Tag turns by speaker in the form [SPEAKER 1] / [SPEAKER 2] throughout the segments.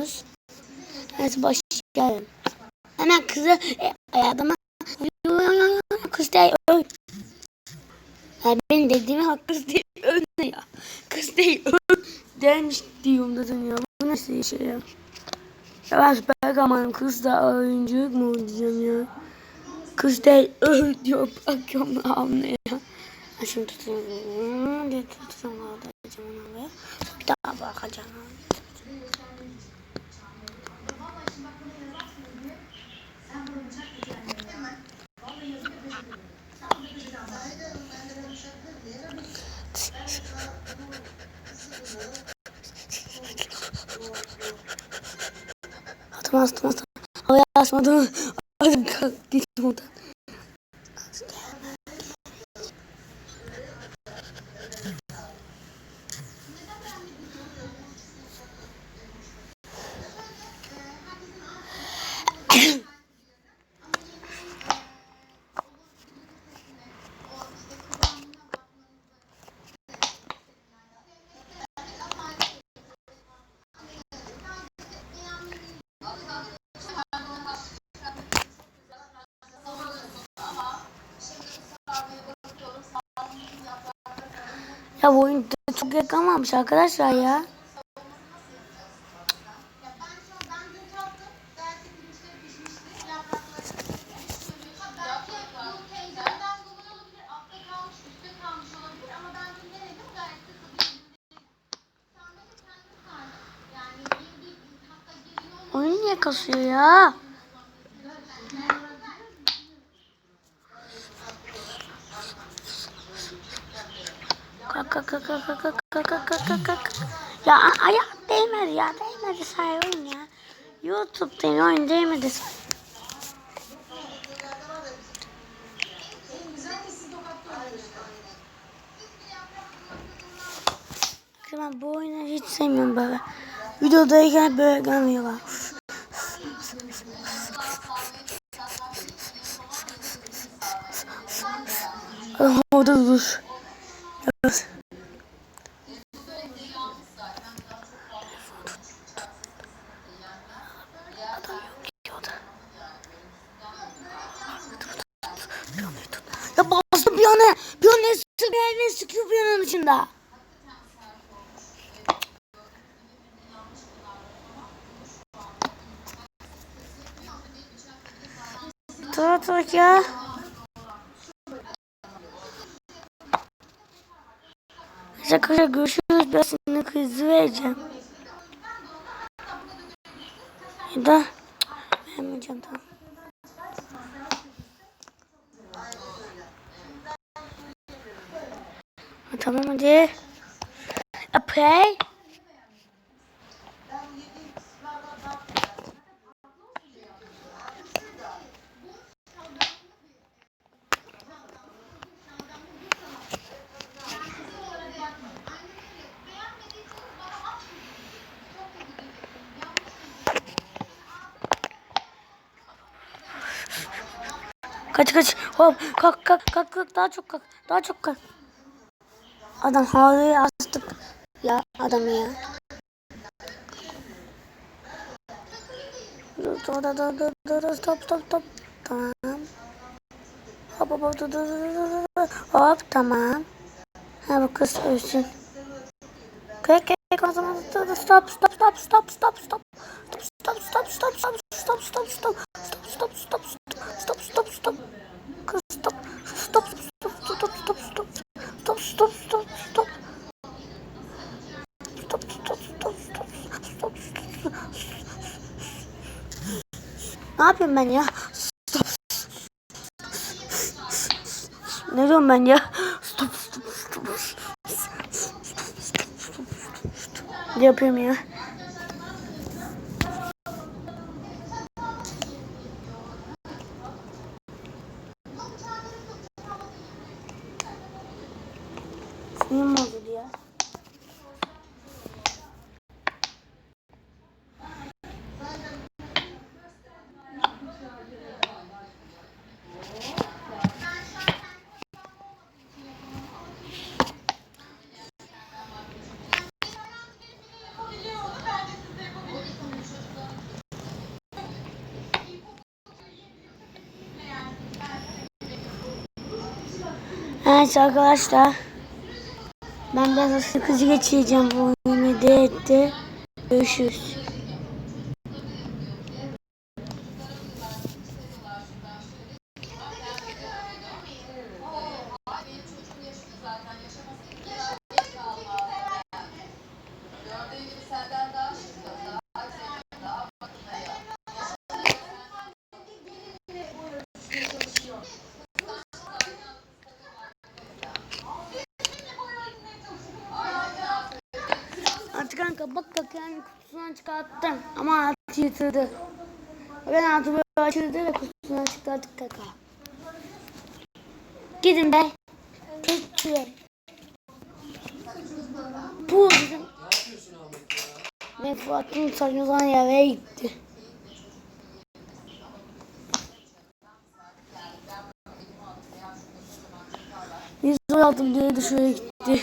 [SPEAKER 1] oynuyoruz. Neyse başlayalım. Hemen kızı e, adama kız değil öl. Ya benim dediğime hak kız değil öl ne ya. Kız değil öl dermiş diyorum dedim ya. Bu nasıl şey ya. Ya ben süper kahramanım kız da oyunculuk mu diyeceğim ya. Kız değil öl diyor bakıyorum hamle ya. Ha, Şimdi tutayım. Tutacağım oraya. Bir daha bakacağım. astım astım astım. Havaya asmadım. Hadi kalk git buradan. Ya bu oyun çok yakamamış arkadaşlar ya. Oyun niye kasıyor ya? Ya ayak değmedi ya değmedi say oyun ya. Youtube'da oyun değmedi. Ben bu oyunu hiç sevmiyorum böyle. Videodayken böyle gelmiyorlar. Orada dur. Ya bastı bir ana, bir ana sıkıyor, elini sıkıyor bir anın içinde. Tut ya. Arkadaşlar görüşürüz. Ben senin kızı vereceğim. Ya da vermeyeceğim tamam. Ha, Tamam hadi. Apay. Kaç kaç. Hop kalk kalk kalk kalk daha çok kalk. Daha çok kalk. Adam havaya astık. Ya adamı ya. Dur dur dur dur dur dur stop stop stop. Tamam. Hop hop dur dur dur dur dur. Hop tamam. Ha bu kız ölsün. Kek kek o zaman stop stop stop stop stop stop. Stop stop stop stop stop stop stop stop stop stop stop stop stop stop stop stop stop stop stop stop stop stop stop stop Stop stop stop stop stop stop Ne yapıyorum ben ya? Stop. Ne diyorum ben ya? Stop stop stop. Ne yapıyorum ya? Evet arkadaşlar. Ben biraz sıkıcı geçireceğim bu oyunu de etti. Görüşürüz. Artık kanka bak bak yani kutusundan çıkarttım ama altı yırtıldı. Ben altı böyle açıldı ve kutusundan çıkarttık kaka. Gidin be. Kötü. Bu bizim. Ve Fuat'ın saçma sapan yere gitti. Yüz aldım diye dışarı gitti.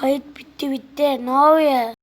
[SPEAKER 1] Kayıt bitti bitti. Ne oluyor?